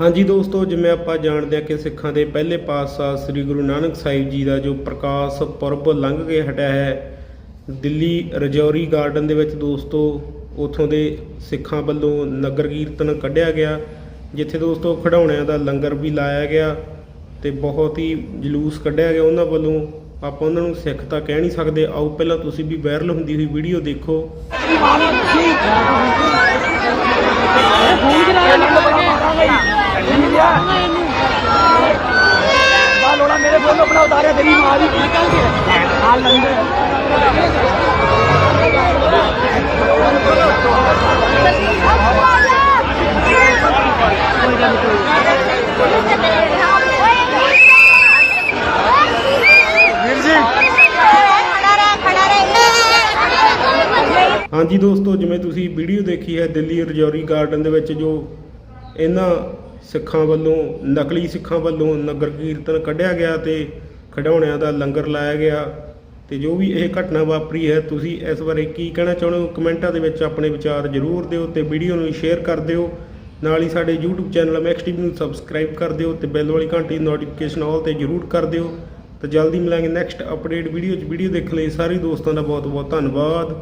ਹਾਂਜੀ ਦੋਸਤੋ, ਜਿਵੇਂ ਆਪਾਂ ਜਾਣਦੇ ਹਾਂ ਕਿ ਸਿੱਖਾਂ ਦੇ ਪਹਿਲੇ ਪਾਤਸ਼ਾਹ ਸ੍ਰੀ ਗੁਰੂ ਨਾਨਕ ਸਾਹਿਬ ਜੀ ਦਾ ਜੋ ਪ੍ਰਕਾਸ਼ ਪੁਰਬ ਲੰਘ ਕੇ ਹਟਿਆ ਹੈ, ਦਿੱਲੀ ਰਜੌਰੀ ਗਾਰਡਨ ਦੇ ਵਿੱਚ ਦੋਸਤੋ, ਉਥੋਂ ਦੇ ਸਿੱਖਾਂ ਵੱਲੋਂ ਨਗਰ ਕੀਰਤਨ ਕੱਢਿਆ ਗਿਆ, ਜਿੱਥੇ ਦੋਸਤੋ ਖਿਡੌਣਿਆਂ ਦਾ ਲੰਗਰ ਵੀ ਲਾਇਆ ਗਿਆ ਤੇ ਬਹੁਤ ਹੀ ਜਲੂਸ ਕੱਢਿਆ ਗਿਆ ਉਹਨਾਂ ਵੱਲੋਂ। ਆਪਾਂ ਉਹਨਾਂ ਨੂੰ ਸਿੱਖ ਤਾਂ ਕਹਿ ਨਹੀਂ ਸਕਦੇ। ਆਓ, ਪਹਿਲਾਂ ਤੁਸੀਂ ਵੀ ਵਾਇਰਲ ਹੁੰਦੀ ਹੋਈ ਵੀਡੀਓ ਦੇਖੋ। ਹਾਂਜੀ ਦੋਸਤੋ, ਜਿਵੇਂ ਤੁਸੀਂ ਵੀਡੀਓ ਦੇਖੀ ਹੈ ਦਿੱਲੀ ਰਜੌਰੀ ਗਾਰਡਨ ਦੇ ਵਿੱਚ, ਜੋ ਇਹਨਾਂ ਸਿੱਖਾਂ ਵੱਲੋਂ, ਨਕਲੀ ਸਿੱਖਾਂ ਵੱਲੋਂ ਨਗਰ ਕੀਰਤਨ ਕੱਢਿਆ ਗਿਆ ਤੇ ਖਿਡੌਣਿਆਂ ਦਾ ਲੰਗਰ ਲਾਇਆ ਗਿਆ ਤੇ ਜੋ ਵੀ ਇਹ ਘਟਨਾ ਵਾਪਰੀ ਹੈ, ਤੁਸੀਂ ਇਸ ਬਾਰੇ ਕੀ ਕਹਿਣਾ ਚਾਹੁੰਦੇ ਹੋ ਕਮੈਂਟਾਂ ਦੇ ਵਿੱਚ ਆਪਣੇ ਵਿਚਾਰ ਜ਼ਰੂਰ ਦਿਓ ਤੇ ਵੀਡੀਓ ਨੂੰ ਸ਼ੇਅਰ ਕਰ ਦਿਓ। ਨਾਲ ਹੀ ਸਾਡੇ YouTube ਚੈਨਲ ਮੈਕਸ ਟੀਵੀ ਨੂੰ ਸਬਸਕ੍ਰਾਈਬ ਕਰ ਦਿਓ ਤੇ ਬੈਲ ਵਾਲੀ ਘੰਟੀ ਨੋਟੀਫਿਕੇਸ਼ਨ ਆਲ ਤੇ ਜ਼ਰੂਰ ਕਰ ਦਿਓ। ਤੇ ਜਲਦੀ ਮਿਲਾਂਗੇ ਨੈਕਸਟ ਅਪਡੇਟ ਵੀਡੀਓ 'ਚ। ਵੀਡੀਓ ਦੇਖਣ ਲਈ ਸਾਰੇ ਦੋਸਤਾਂ ਦਾ ਬਹੁਤ ਬਹੁਤ ਧੰਨਵਾਦ।